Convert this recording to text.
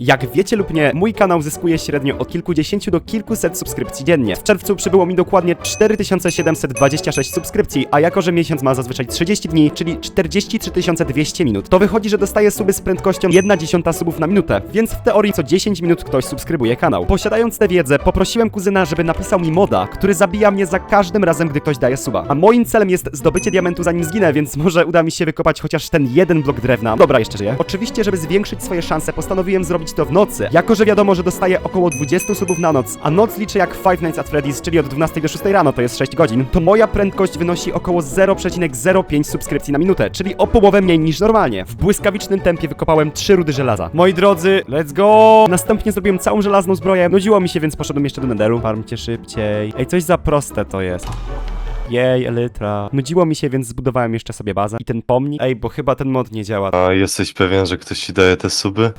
Jak wiecie lub nie, mój kanał zyskuje średnio od kilkudziesięciu do kilkuset subskrypcji dziennie. W czerwcu przybyło mi dokładnie 4726 subskrypcji, a jako że miesiąc ma zazwyczaj 30 dni, czyli 43 200 minut, to wychodzi, że dostaję suby z prędkością 1 dziesiąta subów na minutę, więc w teorii co 10 minut ktoś subskrybuje kanał. Posiadając tę wiedzę, poprosiłem kuzyna, żeby napisał mi moda, który zabija mnie za każdym razem, gdy ktoś daje suba. A moim celem jest zdobycie diamentu zanim zginę, więc może uda mi się wykopać chociaż ten jeden blok drewna. Dobra, jeszcze żyję. Oczywiście, żeby zwiększyć swoje szanse, postanowiłem zrobić to w nocy, jako że wiadomo, że dostaję około 20 subów na noc, a noc liczę jak Five Nights at Freddy's, czyli od 12 do 6 rano, to jest 6 godzin, to moja prędkość wynosi około 0,05 subskrypcji na minutę, czyli o połowę mniej niż normalnie. W błyskawicznym tempie wykopałem 3 rudy żelaza. Moi drodzy, let's go! Następnie zrobiłem całą żelazną zbroję, nudziło mi się, więc poszedłem jeszcze do Netheru. Farmcie szybciej. Ej, coś za proste to jest. Jej, elytra. Nudziło mi się, więc zbudowałem jeszcze sobie bazę. I ten pomnik. Ej, bo chyba ten mod nie działa. A jesteś pewien, że ktoś ci daje te suby?